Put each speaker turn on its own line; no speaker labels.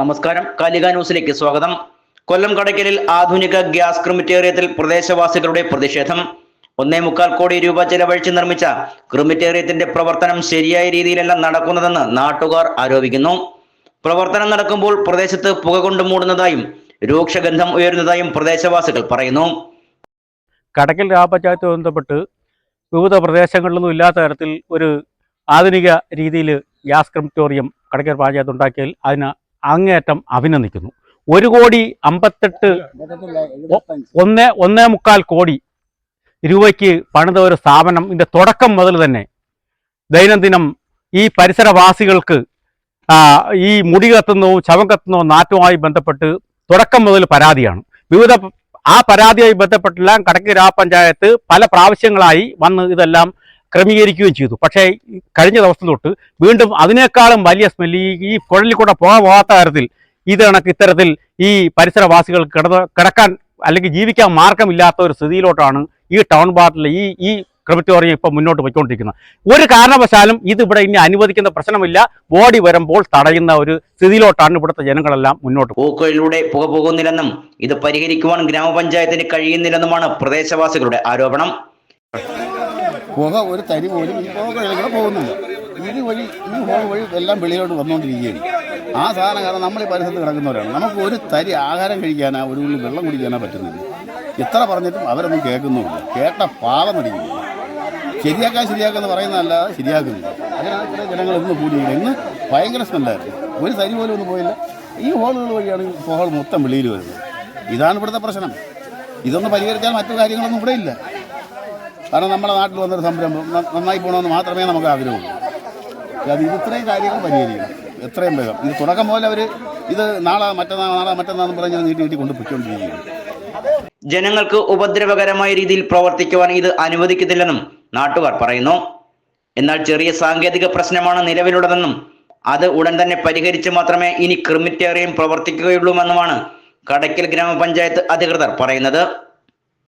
നമസ്കാരം. കാലിക ന്യൂസിലേക്ക് സ്വാഗതം. കൊല്ലം കടയ്ക്കലിൽ ആധുനിക ഗ്യാസ് ക്രിമിറ്റേറിയത്തിൽ പ്രദേശവാസികളുടെ പ്രതിഷേധം. ഒന്നേ മുക്കാൽ കോടി രൂപ ചെലവഴിച്ച് നിർമ്മിച്ച ക്രിമിറ്റേറിയത്തിന്റെ പ്രവർത്തനം ശരിയായ രീതിയിലല്ല നടക്കുന്നതെന്ന് നാട്ടുകാർ ആരോപിക്കുന്നു. പ്രവർത്തനം നടക്കുമ്പോൾ പ്രദേശത്ത് പുക കൊണ്ട് മൂടുന്നതായും രൂക്ഷഗന്ധം ഉയരുന്നതായും പ്രദേശവാസികൾ പറയുന്നു.
കടക്കൽ ഗ്രാമപഞ്ചായത്ത് ബന്ധപ്പെട്ട് വിവിധ പ്രദേശങ്ങളിലൊന്നും ഇല്ലാത്ത തരത്തിൽ ഒരു ആധുനിക രീതിയിൽ ഗ്യാസ് ക്രിമിറ്റോറിയം കടക്കൽ പഞ്ചായത്ത് ഉണ്ടാക്കിയാൽ അതിന് അങ്ങേയറ്റം അഭിനന്ദിക്കുന്നു. ഒരു കോടി അമ്പത്തെട്ട് ഒന്ന് ഒന്നേ മുക്കാൽ കോടി രൂപയ്ക്ക് പണിത ഒരു സ്ഥാപനം ഇതിന്റെ തുടക്കം മുതൽ തന്നെ ദൈനംദിനം ഈ പരിസരവാസികൾക്ക് ഈ മുടി കത്തുന്നോ ശവം കത്തുന്നോ നാറ്റുമായി ബന്ധപ്പെട്ട് തുടക്കം മുതൽ പരാതിയാണ്. വിവിധ ആ പരാതിയുമായി ബന്ധപ്പെട്ടെല്ലാം. കടക്കി ഗ്രാമപഞ്ചായത്ത് പല പ്രാവശ്യങ്ങളായി വന്ന് ഇതെല്ലാം ക്രമീകരിക്കുകയും ചെയ്തു. പക്ഷേ കഴിഞ്ഞ ദിവസം തൊട്ട് വീണ്ടും അതിനേക്കാളും വലിയ സ്മെല്ല് ഈ കുഴലിൽ കൂടെ പോകാൻ പോകാത്ത കാര്യത്തിൽ ഇത് കണക്ക് ഇത്തരത്തിൽ ഈ പരിസരവാസികൾ കിടന്ന് കിടക്കാൻ അല്ലെങ്കിൽ ജീവിക്കാൻ മാർഗമില്ലാത്ത ഒരു സ്ഥിതിയിലോട്ടാണ് ഈ ടൗൺ ബാറിലെ ഈ ഈ ക്രിമിറ്റോറിയം ഇപ്പം മുന്നോട്ട് പോയിക്കൊണ്ടിരിക്കുന്നത്. ഒരു കാരണവശാലും ഇത് ഇവിടെ ഇനി അനുവദിക്കുന്ന പ്രശ്നമില്ല. ബോഡി വരുമ്പോൾ തടയുന്ന ഒരു സ്ഥിതിയിലോട്ടാണ് ഇവിടുത്തെ ജനങ്ങളെല്ലാം മുന്നോട്ട്
പൂക്കളിലൂടെ പുക പോകുന്നില്ലെന്നും ഇത് പരിഹരിക്കുവാൻ ഗ്രാമപഞ്ചായത്തിന് കഴിയുന്നില്ലെന്നുമാണ് പ്രദേശവാസികളുടെ ആരോപണം.
പുക ഒരു തരി പോലും ഈ പുകകളിൽ കൂടെ പോകുന്നില്ല. ഇത് വഴി ഈ പുക വഴി എല്ലാം വെളിയിലോട്ട് വന്നുകൊണ്ടിരിക്കുകയാണ് ആ സാധനം കാരണം നമ്മൾ ഈ പരിസരത്ത് കിടക്കുന്നവരാണ്. നമുക്ക് ഒരു തരി ആഹാരം കഴിക്കാനാ ഒരു ഉള്ളിൽ വെള്ളം കുടിക്കാനാ പറ്റുന്നില്ല എത്ര പറഞ്ഞിട്ടും അവരൊന്നും കേൾക്കുന്നുമില്ല. കേട്ട പാവം നടിക്കുന്നു ശരിയാക്കാൻ ശരിയാക്കാന്ന് പറയുന്നതല്ലാതെ ശരിയാക്കുന്നില്ല. അതിനാണ് ഇത്ര ജനങ്ങൾ ഇന്ന് കൂടിയില്ല ഇന്ന് ഭയങ്കര സ്മെല്ലായിരുന്നു. ഒരു തരി പോലും ഒന്നും പോയില്ല. ഈ ഹോളുകൾ വഴിയാണ് പുകകൾ മൊത്തം വെളിയിൽ വരുന്നത്. ഇതാണ് ഇവിടുത്തെ പ്രശ്നം. ഇതൊന്ന് പരിഹരിച്ചാൽ മറ്റു കാര്യങ്ങളൊന്നും ഇവിടെ ഇല്ല. കാരണം നമ്മുടെ നാട്ടിൽ വന്നൊരു സംരംഭം. നന്നായി പോകണമെന്ന് മാത്രമേ നമുക്ക് ആഗ്രഹമുള്ളൂ. അത് ഇത് ഇത്രയും കാര്യങ്ങൾ പരിഹരിക്കണം. എത്രയും വേഗം. ഇത് തുടക്കം പോലെ അവർ ഇത് നാളെ മറ്റന്നാൾ നാളെ മറ്റന്നാൾ പറഞ്ഞ് നീട്ടി നീട്ടി കൊണ്ട് പൊയ്ക്കൊണ്ടിരിക്കുകയാണ്
ജനങ്ങൾക്ക് ഉപദ്രവകരമായ രീതിയിൽ പ്രവർത്തിക്കുവാൻ ഇത് അനുവദിക്കുന്നില്ലെന്നും നാട്ടുകാർ പറയുന്നു. എന്നാൽ ചെറിയ സാങ്കേതിക പ്രശ്നമാണ് നിലവിലുള്ളതെന്നും അത് ഉടൻ തന്നെ പരിഹരിച്ച് മാത്രമേ ഇനി ക്രിമിറ്റേറിയം പ്രവർത്തിക്കുകയുള്ളൂവെന്നുമാണ് കടയ്ക്കൽ ഗ്രാമപഞ്ചായത്ത് അധികൃതർ പറയുന്നത്.